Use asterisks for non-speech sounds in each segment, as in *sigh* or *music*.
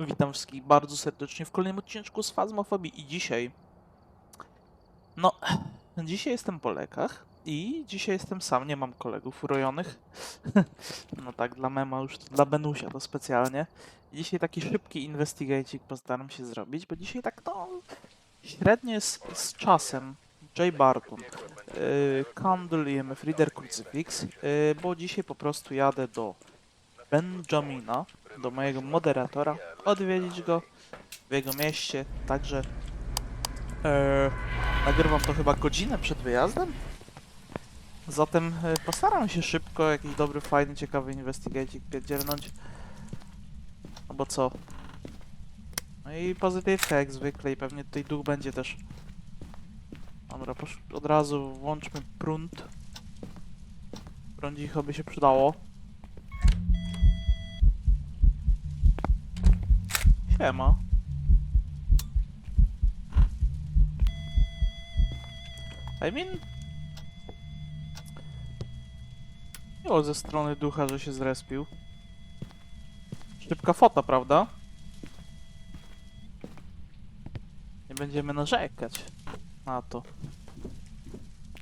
Witam wszystkich bardzo serdecznie w kolejnym odcinku z Fazmofobii i dzisiaj... No, dzisiaj jestem po lekach i dzisiaj jestem sam, nie mam kolegów urojonych. *laughs* No tak, dla mema już, to dla Benusia to specjalnie. Dzisiaj taki szybki investigacik postaram się zrobić, bo dzisiaj tak no... Średnio jest z czasem. J. Barton, yy, Candle, EMF Reader, Crucifix, yy, bo dzisiaj po prostu jadę do Benjamina, do mojego moderatora, odwiedzić go w jego mieście, także e, nagrywam to chyba godzinę przed wyjazdem. Zatem e, postaram się szybko jakiś dobry, fajny, ciekawy investigate pierdzielnąć. No bo co? No i pozytywka jak zwykle i pewnie tutaj duch będzie też. Dobra, od razu włączmy prąd. Prądzicho by się przydało. Siema. I mean... Miło ze strony ducha, że się zrespił. Szybka fota, prawda? Nie będziemy narzekać na to.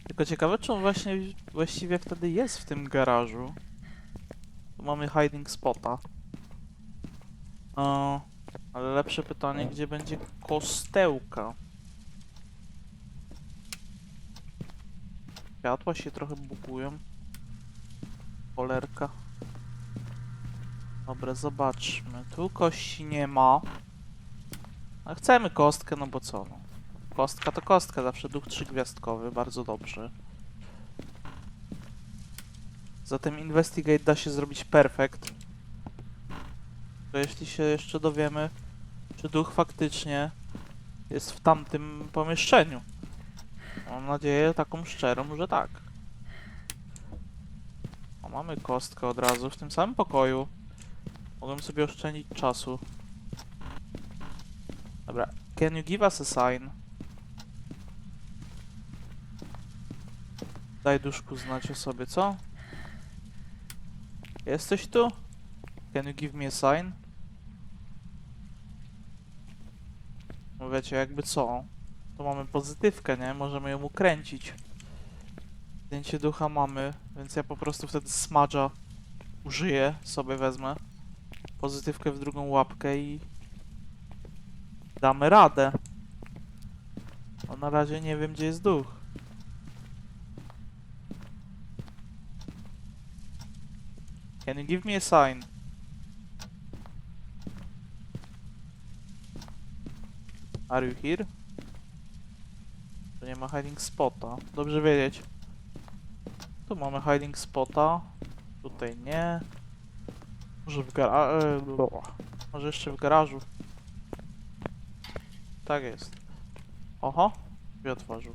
Tylko ciekawe, czy on właśnie właściwie wtedy jest w tym garażu. Tu mamy hiding spota. O, ale lepsze pytanie, gdzie będzie kostełka? Światła się trochę bugują. Polerka. Dobra, zobaczmy. Tu kości nie ma. A chcemy kostkę, no bo co? No. Kostka to kostka, zawsze duch trzygwiazdkowy, bardzo dobrze. Zatem investigate da się zrobić perfekt. To jeśli się jeszcze dowiemy, czy duch faktycznie jest w tamtym pomieszczeniu. Mam nadzieję taką szczerą, że tak. O, mamy kostkę od razu w tym samym pokoju. Mogłem sobie oszczędzić czasu. Dobra, can you give us a sign? Daj duszku znać o sobie, co? Jesteś tu? Can you give me a sign? No wiecie, jakby co? To mamy pozytywkę, nie? Możemy ją ukręcić. Zdjęcie ducha mamy, więc ja po prostu wtedy smadża użyję, sobie wezmę. Pozytywkę w drugą łapkę i... Damy radę. No na razie nie wiem, gdzie jest duch. Can you give me a sign? Are you here? Tu nie ma hiding spota. Dobrze wiedzieć. Tu mamy hiding spota. Tutaj nie. Może w garażu. Może jeszcze w garażu. Tak jest. Oho. Drzwi otworzył.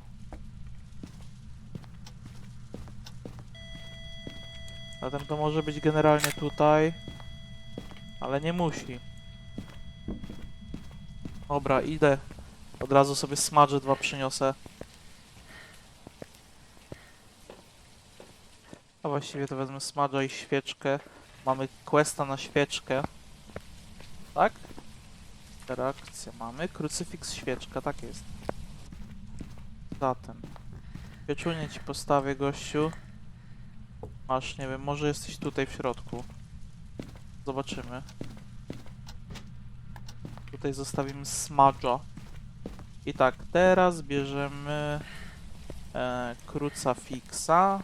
Zatem to może być generalnie tutaj. Ale nie musi. Dobra, idę. Od razu sobie smadże dwa przyniosę. A właściwie to wezmę smadża i świeczkę. Mamy questa na świeczkę. Tak? Interakcja mamy. Krucyfiks, świeczka, tak jest. Zatem. Pieczunię ci postawię, gościu. Masz, nie wiem, może jesteś tutaj w środku. Zobaczymy. Tutaj zostawimy smudge'a. I tak, teraz bierzemy e, krucafixa,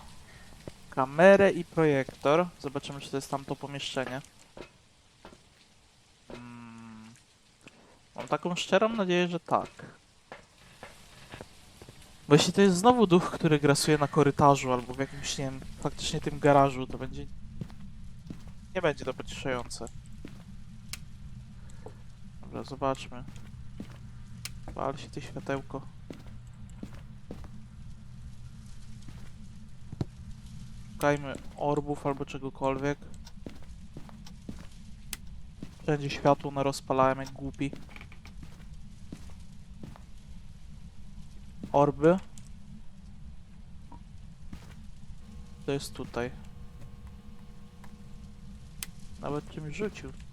kamerę i projektor. Zobaczymy, czy to jest tamto pomieszczenie. Mm, mam taką szczerą nadzieję, że tak. Bo jeśli to jest znowu duch, który grasuje na korytarzu albo w jakimś, nie wiem, faktycznie tym garażu, to będzie... Nie będzie to pocieszające. Dobra, zobaczmy. Pal się to światełko. Szukajmy orbów albo czegokolwiek. Wszędzie światło na rozpalałem jak głupi. Orby. To jest tutaj. Nawet czymś rzucił.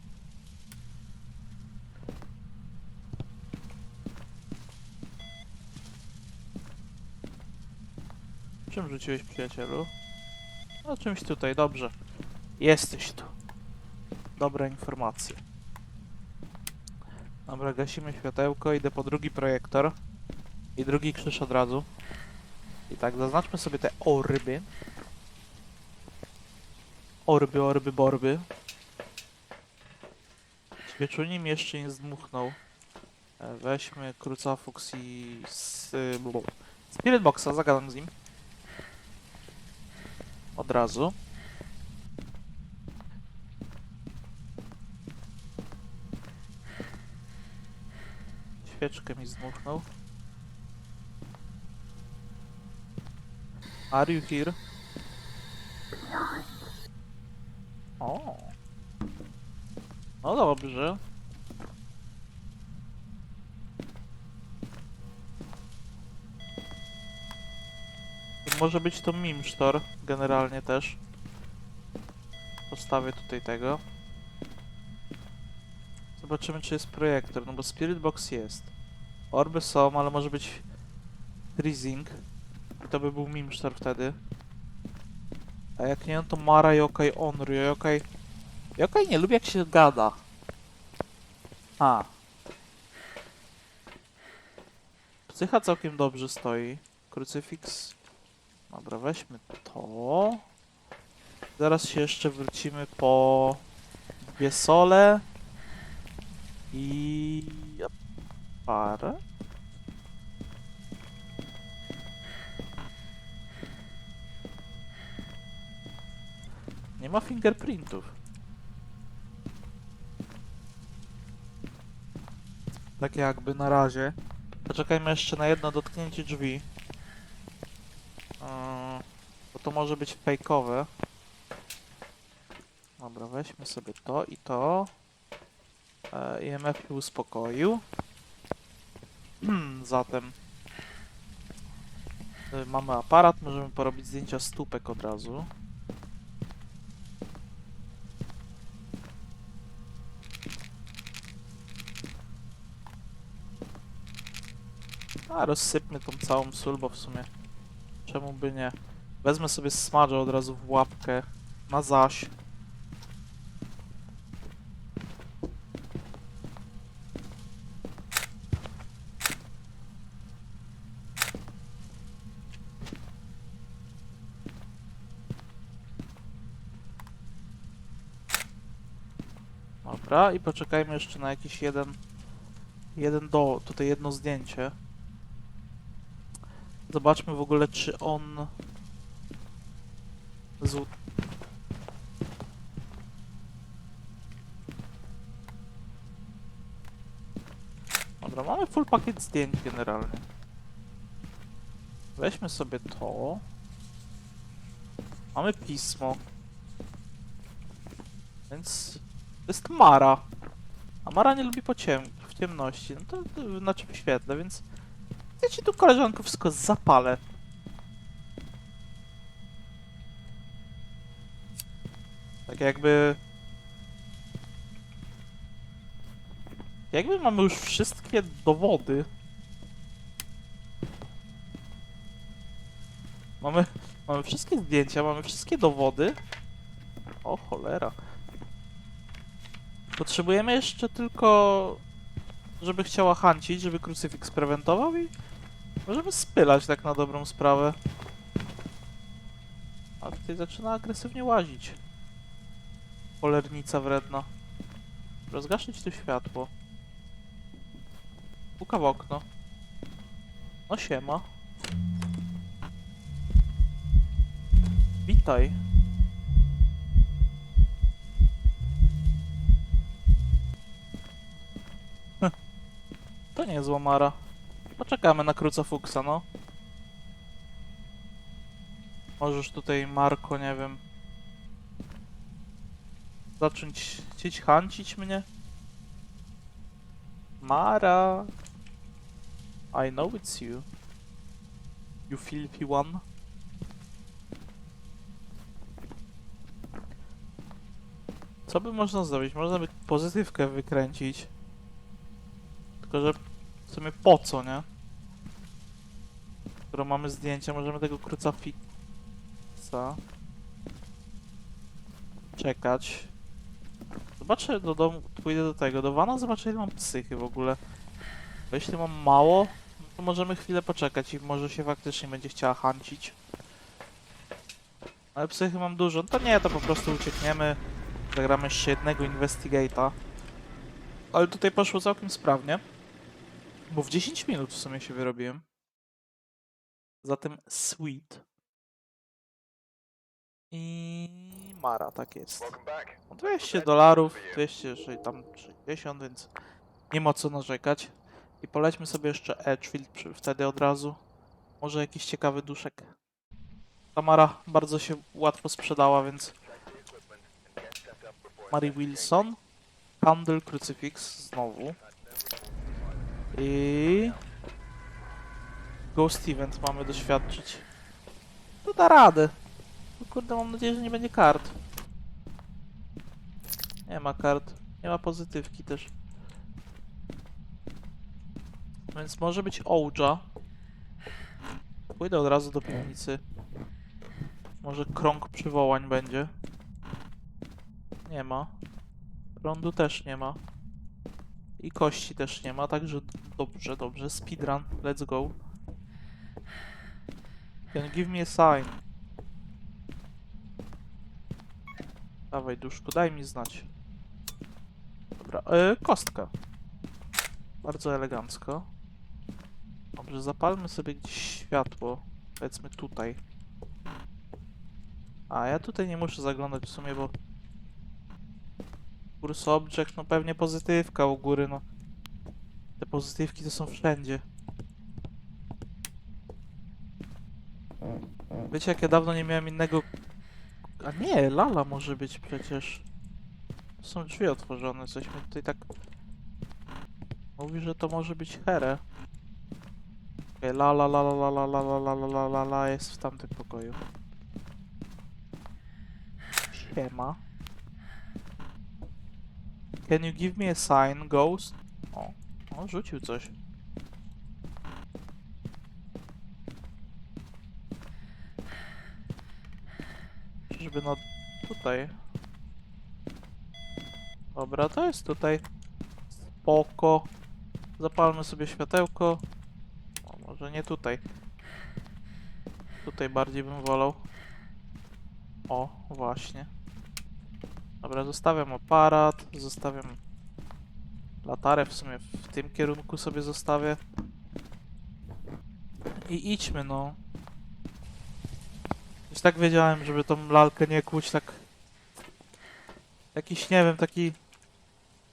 Czym rzuciłeś przyjacielu? No czymś tutaj, dobrze. Jesteś tu. Dobre informacje. Dobra, gasimy światełko, idę po drugi projektor. I drugi krzyż od razu. I tak, zaznaczmy sobie te orby. Orby, orby, borby. Świeczunie mi jeszcze nie zdmuchnął. E, Weźmy Crucifix i... blu- Spirit Boxa, zagadam z nim. Od razu. Świeczkę mi zdmuchnął. Are you here? O. No dobrze. Może być to Mimsztor generalnie też. Postawię tutaj tego. Zobaczymy czy jest projektor, no bo Spirit Box jest. Orby są, ale może być Freezing. I to by był Mimsztor wtedy. A jak nie, no to Mara, Yokai, Onryo, Yokai... Yokai nie lubi jak się gada. A. Psycha całkiem dobrze stoi. Krucyfiks. Dobra, weźmy to. Zaraz się jeszcze wrócimy po dwie sole i parę. Nie ma fingerprintów. Tak jakby na razie. Poczekajmy jeszcze na jedno dotknięcie drzwi. Yy, bo to może być fejkowe. Dobra, weźmy sobie to i to. E, IMF się uspokoił. *clears throat* Zatem y, mamy aparat, możemy porobić zdjęcia stópek od razu. A rozsypmy tą całą sól, bo w sumie czemu by nie. Wezmę sobie smażę od razu w łapkę na zaś. Dobra, i poczekajmy jeszcze na jakiś jeden, jeden do, tutaj jedno zdjęcie. Zobaczmy w ogóle, czy on z... Dobra, mamy full pakiet zdjęć generalnie. Weźmy sobie to. Mamy pismo. Więc to jest Mara. A Mara nie lubi po w ciemności. No to, to znaczy w świetle, więc ja ci tu koleżanko wszystko zapalę. Tak jakby... Jakby mamy już wszystkie dowody. Mamy, mamy wszystkie zdjęcia, mamy wszystkie dowody. O cholera. Potrzebujemy jeszcze tylko, żeby chciała hancić, żeby krucyfiks prewentował i możemy spylać tak na dobrą sprawę. A tutaj zaczyna agresywnie łazić. Polernica wredna. Rozgaszyć tu światło. Puka w okno. No siema. Witaj. To nie zła Mara. Poczekamy na Krucofuksa, no. Możesz tutaj, Marko, nie wiem... Zacząć chcieć hancić mnie? Mara! I know it's you. You filthy one. Co by można zrobić? Można by pozytywkę wykręcić. Tylko, że w sumie po co, nie? Skoro mamy zdjęcie, możemy tego krucofik miejsca. Czekać. Zobaczę do domu, pójdę do tego, do wana, zobaczę ile mam psychy w ogóle. Bo jeśli mam mało, to możemy chwilę poczekać i może się faktycznie będzie chciała hancić. Ale psychy mam dużo, no to nie, to po prostu uciekniemy. Zagramy jeszcze jednego Investigate'a. Ale tutaj poszło całkiem sprawnie. Bo w 10 minut w sumie się wyrobiłem. Zatem Sweet. I Mara, tak jest. 200 dolarów, 200, jeszcze tam 60, więc nie ma co narzekać. I polećmy sobie jeszcze Edgefield wtedy od razu. Może jakiś ciekawy duszek. Tamara bardzo się łatwo sprzedała, więc Mary Wilson, Candle Crucifix znowu i Ghost Event mamy doświadczyć. To da radę. No kurde, mam nadzieję, że nie będzie kart. Nie ma kart. Nie ma pozytywki też. Więc może być Ouija. Pójdę od razu do piwnicy. Może krąg przywołań będzie. Nie ma. Prądu też nie ma. I kości też nie ma, także dobrze, dobrze. Speedrun, let's go. Can give me a sign. Dawaj, duszku, daj mi znać. Dobra, e, kostka. Bardzo elegancko. Dobrze, zapalmy sobie gdzieś światło. Powiedzmy tutaj. A, ja tutaj nie muszę zaglądać w sumie, bo... Kurs object, no pewnie pozytywka u góry, no. Te pozytywki to są wszędzie. Wiecie, jak ja dawno nie miałem innego... A nie, lala może być przecież. Są drzwi otworzone, coś tutaj tak... Mówi, że to może być here. Okay, la la la la la la la la la la la la jest w tamtym pokoju. Siema. Can you give me a sign, ghost? O, o rzucił coś. Czyżby no tutaj. Dobra, to jest tutaj. Spoko. Zapalmy sobie światełko. O, może nie tutaj. Tutaj bardziej bym wolał. O, właśnie. Dobra, zostawiam aparat, zostawiam latarę, w sumie w tym kierunku sobie zostawię. I idźmy, no. Już tak wiedziałem, żeby tą lalkę nie kłuć tak... Jakiś, nie wiem, taki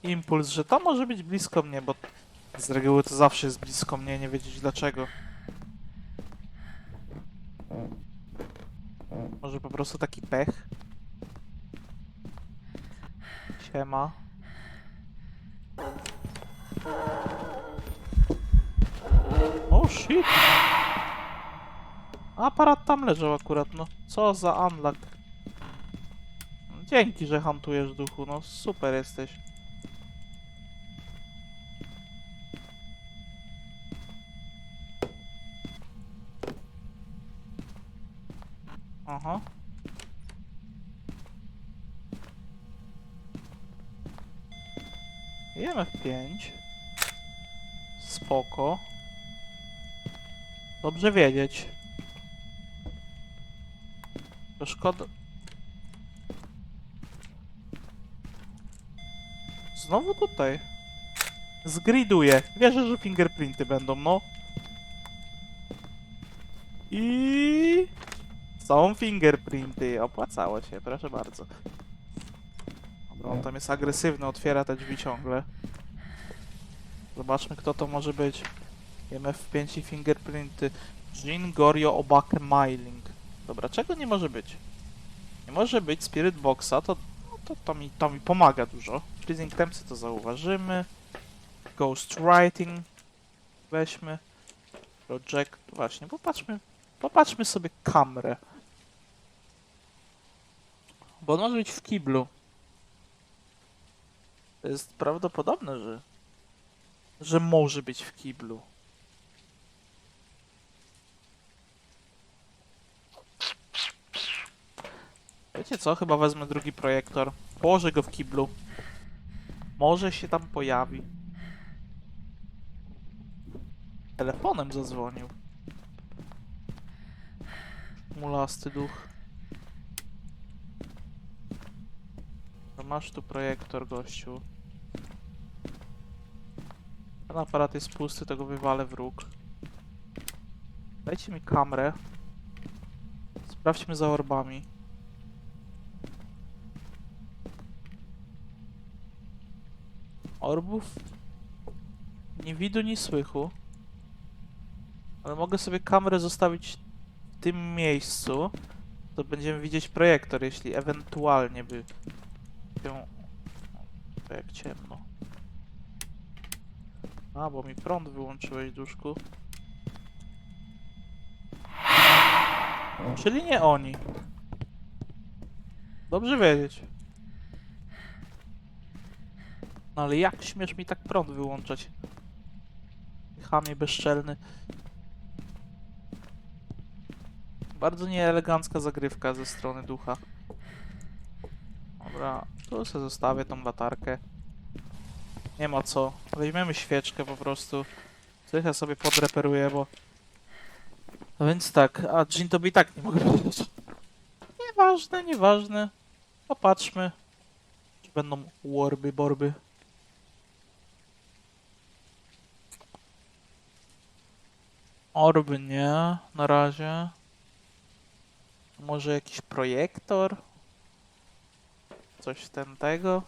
impuls, że to może być blisko mnie, bo z reguły to zawsze jest blisko mnie, nie wiedzieć dlaczego. Może po prostu taki pech. Siema. O shit! Aparat tam leżał akurat, no. Co za unlock. Dzięki, że hantujesz duchu, no super jesteś. Aha. IMF 5. Spoko. Dobrze wiedzieć. To szkoda. Znowu tutaj. Zgriduję. Wierzę, że fingerprinty będą, no. I są fingerprinty. Opłacało się, proszę bardzo. Dobra, on tam jest agresywny, otwiera te drzwi ciągle. Zobaczmy, kto to może być. MF5 i fingerprinty. Jin Gorio Obake Mailing. Dobra, czego nie może być? Nie może być Spirit Boxa, to, no to, to, mi, to mi pomaga dużo. Freezing Tempsy to zauważymy. Ghost Writing. Weźmy. Project. Właśnie, popatrzmy. Popatrzmy sobie kamerę. Bo on może być w kiblu. To jest prawdopodobne, że. że może być w kiblu. Wiecie co? Chyba wezmę drugi projektor. Położę go w kiblu. Może się tam pojawi. Telefonem zadzwonił. Mulasty duch. Masz tu projektor, gościu. Ten aparat jest pusty, to go wywalę w róg. Dajcie mi kamerę. Sprawdźmy za orbami. Orbów? Nie widu, ni słychu. Ale mogę sobie kamerę zostawić w tym miejscu. To będziemy widzieć projektor, jeśli ewentualnie by się... To jak ciemno. A, bo mi prąd wyłączyłeś, duszku. Czyli nie oni. Dobrze wiedzieć. No ale jak śmiesz mi tak prąd wyłączać? Chamie bezczelny. Bardzo nieelegancka zagrywka ze strony ducha. Dobra, tu sobie zostawię tą latarkę. Nie ma co. Weźmiemy świeczkę po prostu. Trochę sobie podreperuję, bo... No więc tak, a Jean to by i tak nie mogę powiedzieć. Nieważne, nieważne. Popatrzmy. Czy będą warby, borby. Orby nie, na razie. Może jakiś projektor? Coś ten tego?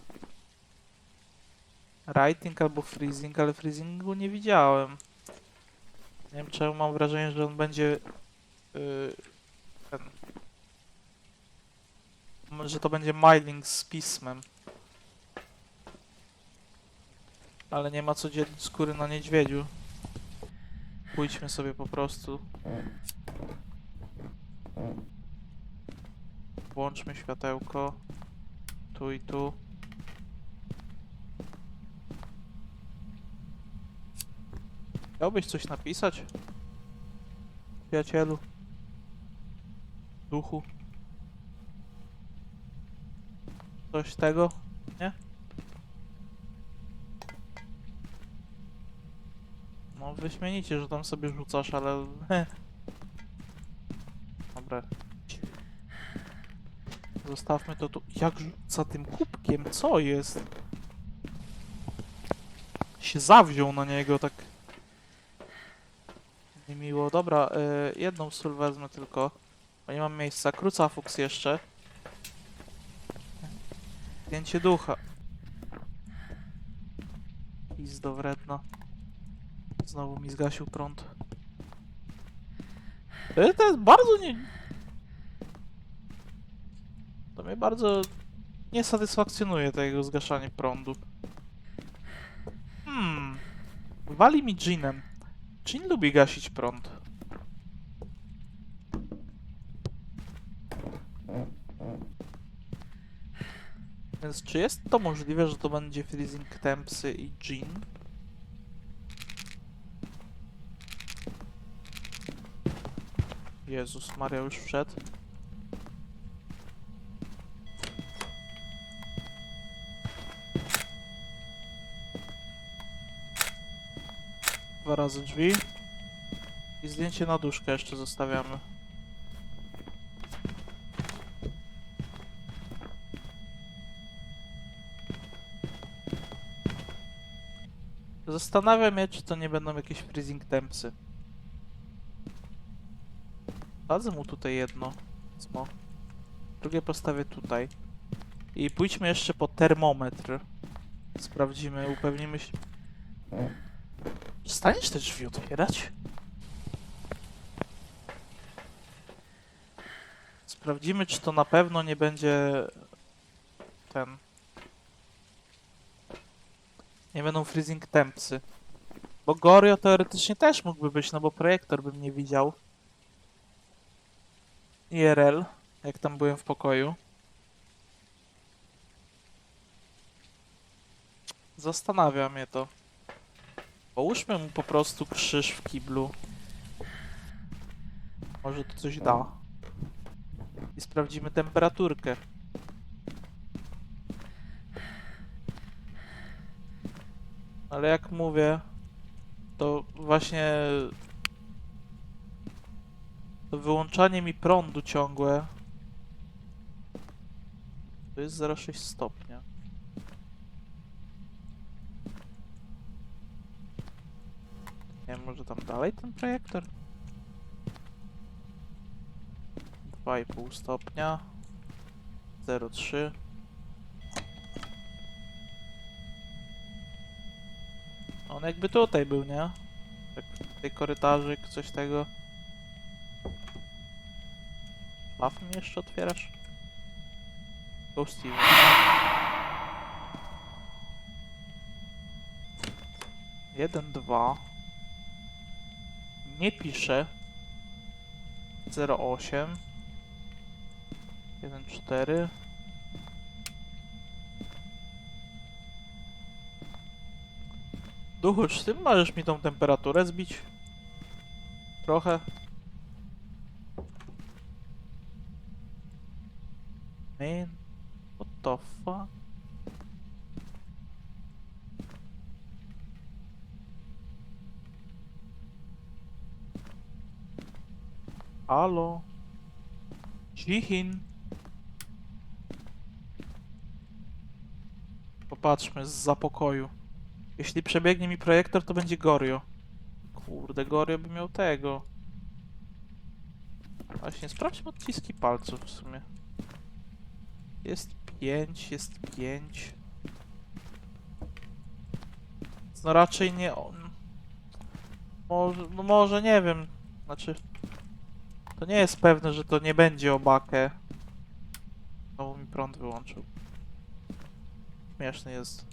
Writing albo freezing, ale freezingu nie widziałem. Nie wiem czemu mam wrażenie, że on będzie yy, ten że to będzie mining z pismem. Ale nie ma co dzielić skóry na niedźwiedziu. Pójdźmy sobie po prostu. Włączmy światełko. Tu i tu. Chciałbyś coś napisać? Przyjacielu. Duchu. Coś tego? Nie? No wyśmienicie, że tam sobie rzucasz, ale... *laughs* Dobra. Zostawmy to tu. Jak rzuca tym kubkiem? Co jest? Się zawziął na niego tak... Niemiło. Dobra, y, jedną sól wezmę tylko. Bo nie mam miejsca. Krucafuks jeszcze. Zdjęcie ducha. Pizdo. Znowu mi zgasił prąd. E, To jest bardzo nie... To mnie bardzo nie satysfakcjonuje to jego zgaszanie prądu. Hmm. Wali mi Jeanem. Jean lubi gasić prąd. Więc czy jest to możliwe, że to będzie Freezing Tempsy i Jean? Jezus Maria już wszedł. Dwa razy drzwi. I zdjęcie na duszkę jeszcze zostawiamy. Zastanawiam się, czy to nie będą jakieś freezing tempsy. Dadzę mu tutaj jedno. Smo. Drugie postawię tutaj. I pójdźmy jeszcze po termometr. Sprawdzimy, upewnimy się. Staniesz te drzwi otwierać? Sprawdzimy, czy to na pewno nie będzie ten. Nie będą freezing tempsy. Bo Gorio teoretycznie też mógłby być, no bo projektor bym nie widział. IRL, jak tam byłem w pokoju. Zastanawia mnie to. Połóżmy mu po prostu krzyż w kiblu. Może to coś da. I sprawdzimy temperaturkę. Ale jak mówię, to właśnie to wyłączanie mi prądu ciągłe to jest 0,6 stopnia. Nie wiem, może tam dalej ten projektor? 2,5 stopnia. 0,3. On jakby tutaj był, nie? Tak w tej korytarzyk, coś tego. Szafę mi jeszcze otwierasz? Steven. Jeden, dwa. Nie pisze. 08. 1, 4. Duchu, czy ty możesz mi tą temperaturę zbić? Trochę. Man, what the fuck? Halo? Cihin? Popatrzmy z zapokoju. Jeśli przebiegnie mi projektor, to będzie Gorio. Kurde, Gorio by miał tego. Właśnie, sprawdźmy odciski palców w sumie. Jest 5, jest 5. No raczej nie on. Może, no może nie wiem. Znaczy. To nie jest pewne, że to nie będzie obakę. Znowu mi prąd wyłączył. Śmieszny jest.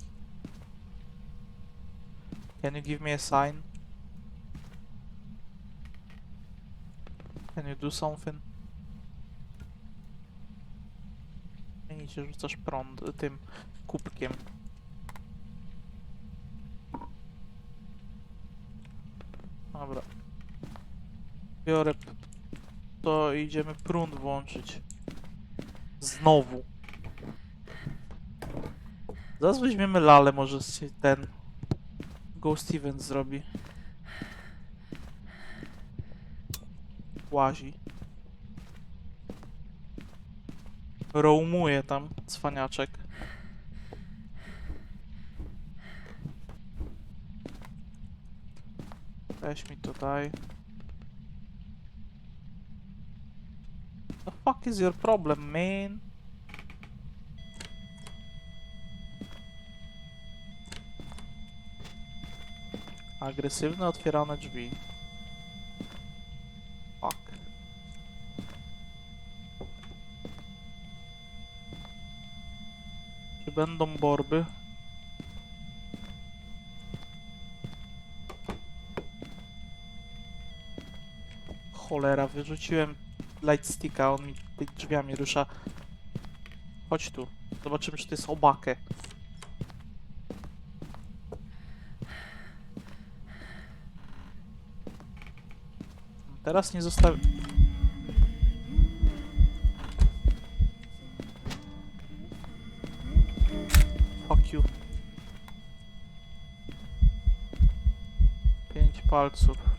Can you give me a sign? Can you do something? Się rzucasz prąd tym kubkiem. Dobra. Biorę to idziemy prąd włączyć. Znowu. Zaraz weźmiemy lalę, może ten Ghost Event zrobi. Łazi. Roamuje tam, cwaniaczek. Weź mi tutaj. Fuck is your problem, man? Agresywne otwierane drzwi. Fuck. Czy będą borby? Cholera, wyrzuciłem lightsticka, on mi tymi drzwiami rusza. Chodź tu, zobaczymy czy to jest obakę. Teraz nie zostawi... Fuck you. Pięć palców.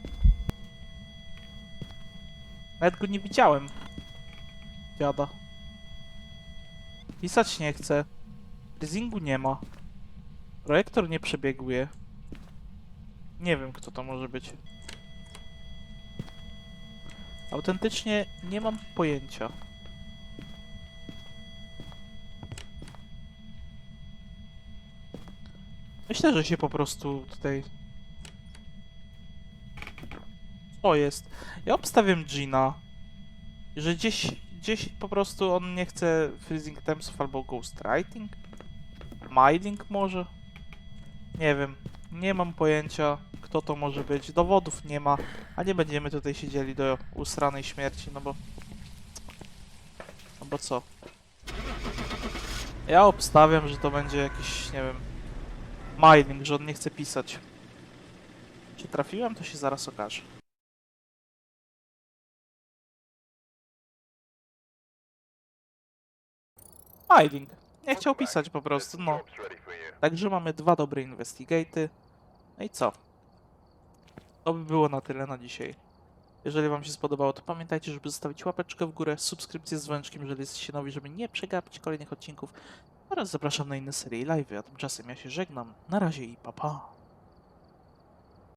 Nawet go nie widziałem. Dziada. Pisać nie chcę. Freezingu nie ma. Projektor nie przebieguje. Nie wiem kto to może być. Autentycznie nie mam pojęcia. Myślę, że się po prostu tutaj... Co jest? Ja obstawiam Gina. Że gdzieś, gdzieś po prostu on nie chce freezing tempsów albo ghostwriting? Mining może? Nie wiem. Nie mam pojęcia, kto to może być. Dowodów nie ma, a nie będziemy tutaj siedzieli do usranej śmierci, no bo... No bo co? Ja obstawiam, że to będzie jakiś, nie wiem... Mining, że on nie chce pisać. Czy trafiłem, to się zaraz okaże. Hiding. Nie chciał pisać po prostu, no. Także mamy dwa dobre investigaty. No i co? To by było na tyle na dzisiaj. Jeżeli wam się spodobało, to pamiętajcie, żeby zostawić łapeczkę w górę, subskrypcję z dzwoneczkiem, jeżeli jesteście nowi, żeby nie przegapić kolejnych odcinków. Oraz zapraszam na inne serie i live'y, a tymczasem ja się żegnam. Na razie i pa pa.